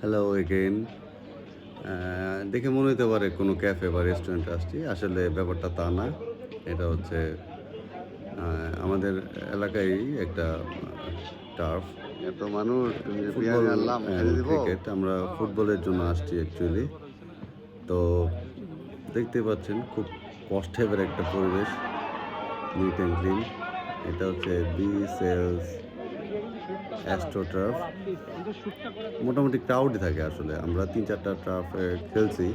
Hello again দেখে মনে হতে পারে কোনো ক্যাফে বা রেস্টুরেন্টে আসছি। আসলে ব্যাপারটা তা না। এটা হচ্ছে আমাদের এলাকায় একটা টার্ফ এত মানুষ ক্রিকেট আমরা ফুটবলের জন্য আসছি অ্যাকচুয়ালি তো দেখতে পাচ্ছেন খুব কষ্টের একটা পরিবেশ নিট অ্যান্ড ক্লিন এটা হচ্ছে বি সেলস অ্যাস্ট্রো টার্ফ মোটামুটি ক্রাউডই থাকে আসলে। আমরা তিন চারটা টার্ফে খেলছি।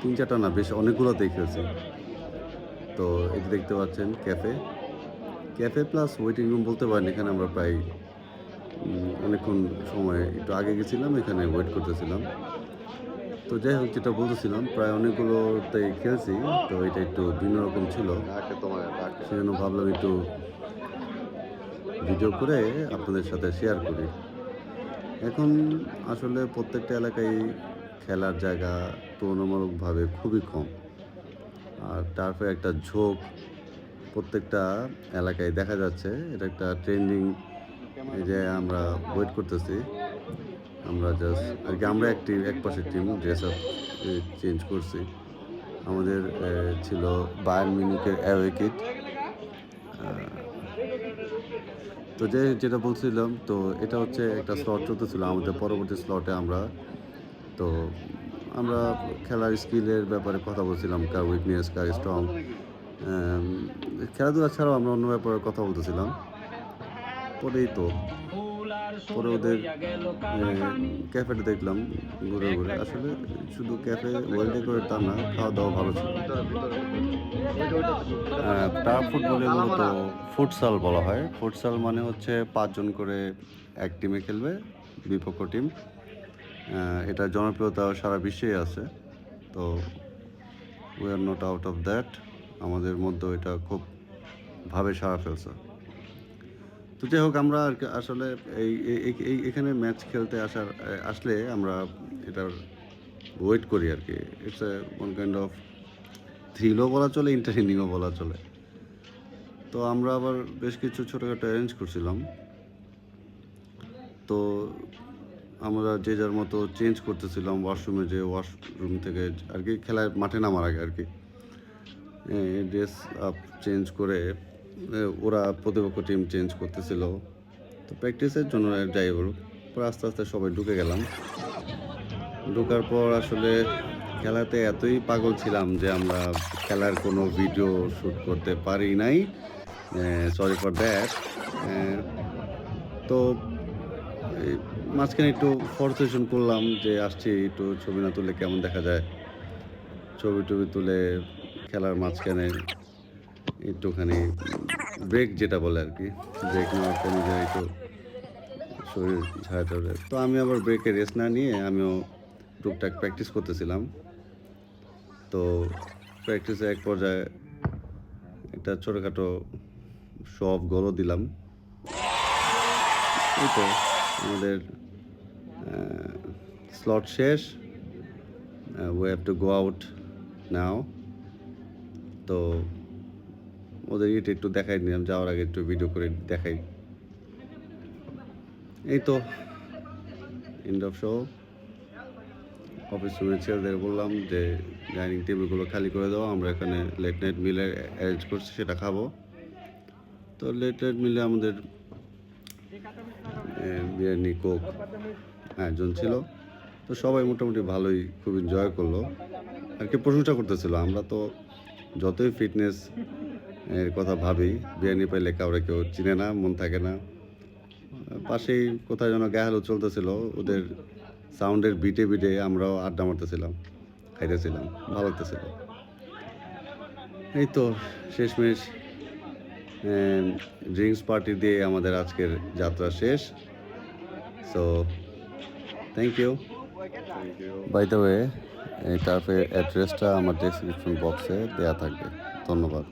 তিন চারটা না বেশ অনেকগুলোতেই খেলছি। তো এটা দেখতে পাচ্ছেন cafe cafe plus waiting room বলতে পারেন এখানে আমরা প্রায় অনেকক্ষণ সময় একটু আগে গেছিলাম এখানে ওয়েট করতেছিলাম। তো যাই হোক যেটা বলতেছিলাম প্রায় অনেকগুলোতে খেলছি তো এটা একটু ভিন্ন রকম ছিল। সেজন্য ভাবলাম একটু ভিডিও করে আপনাদের সাথে শেয়ার করি। এখন আসলে প্রত্যেকটা এলাকায় খেলার জায়গা তুলনামূলকভাবে খুবই কম। আর তারপরে একটা ঝোঁক প্রত্যেকটা এলাকায় দেখা যাচ্ছে, এটা একটা ট্রেন্ডিং এই যে আমরা ওয়েট করতেছি। আমরা জাস্ট আর কি আমরা একটি এক পাশের টিম ড্রেস আপ চেঞ্জ করছি। আমাদের ছিল বায়ার মিনিকের অ্যাওয়ে কিট তো যে, যেটা বলছিলাম, তো এটা হচ্ছে একটা স্লট চলতেছিল আমাদের পরবর্তী স্লটে আমরা। তো আমরা খেলার স্কিলের ব্যাপারে কথা বলছিলাম, কার উইকনেস কার স্ট্রং খেলাধুলা ছাড়াও আমরা অন্য ব্যাপারে কথা বলতেছিলাম। পরেই তো। পরে ওদের ক্যাফেটা দেখলাম, ঘুরে ঘুরে। আসলে শুধু ক্যাফে, ওয়েল ডেকোরেট তা না খাওয়া দাওয়া ভালো ছিল। টার্ফ ফুটবলে মূলত ফুটসাল বলা হয়। ফুটসাল মানে হচ্ছে পাঁচজন করে এক টিমে খেলবে, বিপক্ষ টিম। এটা জনপ্রিয়তা সারা বিশ্বেই আছে। তো we are not out of that আমাদের মধ্যে এটা খুব ভাবে সারা ফেলছে। তো যাই হোক, আমরা আসলে এই এখানে ম্যাচ খেলতে আসার আসলে আমরা এটার ওয়েট করি আর কি। ইটস ওয়ান কাইন্ড অফ থ্রিলও বলা চলে এন্টারটেনিংও বলা চলে। তো আমরা আবার বেশ কিছু ছোটোখাটো অ্যারেঞ্জ করছিলাম। তো আমরা যে যার মতো চেঞ্জ করতেছিলাম ওয়াশরুমে যে ওয়াশরুম থেকে আর কি খেলার মাঠে নামার আগে আর কি। ড্রেস আপ চেঞ্জ করে ওরা প্রতিপক্ষ টিম চেঞ্জ করতেছিল। তো প্র্যাকটিসের জন্য যাই বলুক, পরে আস্তে আস্তে সবাই ঢুকে গেলাম। ঢোকার পর আসলে খেলাতে এতই পাগল ছিলাম যে আমরা খেলার কোনো ভিডিও শ্যুট করতে পারি নাই। সরি ফর দ্যাট তো মাঝখানে একটু ফরসেশন করলাম যে আসছি একটু ছবি না তুলে কেমন দেখা যায়? ছবি টবি তুলে খেলার মাঝখানে একটুখানি ব্রেক যেটা বলে আর কি ব্রেক নেওয়ার পর নিজের একটু শরীর ঝাড়াতে হবে। তো আমি আবার ব্রেকে রেস্ট না নিয়ে আমিও টুকটাক প্র্যাকটিস করতেছিলাম। তো প্র্যাকটিসে এক পর্যায়ে একটা ছোটোখাটো সব গলও দিলাম। এই তো আমাদের স্লট শেষ। We have to go out now তো ওদের ইট একটু দেখাই নিলাম, যাওয়ার আগে একটু ভিডিও করে দেখাই। এই তো এন্ড অফ শো অফিস রুমের ছেলেদের বললাম যে ডাইনিং টেবিলগুলো খালি করে দাও, আমরা এখানে লেট নাইট মিলে অ্যারেঞ্জ করছি, সেটা খাব। তো লেট নাইট মিলে আমাদের বিরিয়ানি কোক একজন ছিল। তো সবাই মোটামুটি ভালোই, খুব এনজয় করল। আর কি প্রশংসা করতেছিল, আমরা তো যতই ফিটনেস এর কথা ভাবি। বিরিয়ানি পাইলে কাউরে কেউ চিনে না, মন থাকে না। পাশেই কোথায় যেন গাহালো চলতেছিল, ওদের সাউন্ডের বিটে বিটে আমরাও আড্ডা মারতেছিলাম, খাইতেছিলাম, ভালো লাগতেছিল। এই তো শেষমেশ ড্রিঙ্কস পার্টি দিয়ে আমাদের আজকের যাত্রা শেষ। So thank you by the way এই টার্ফের অ্যাড্রেসটা আমার ডেসক্রিপশন বক্সে দেওয়া থাকবে। ধন্যবাদ।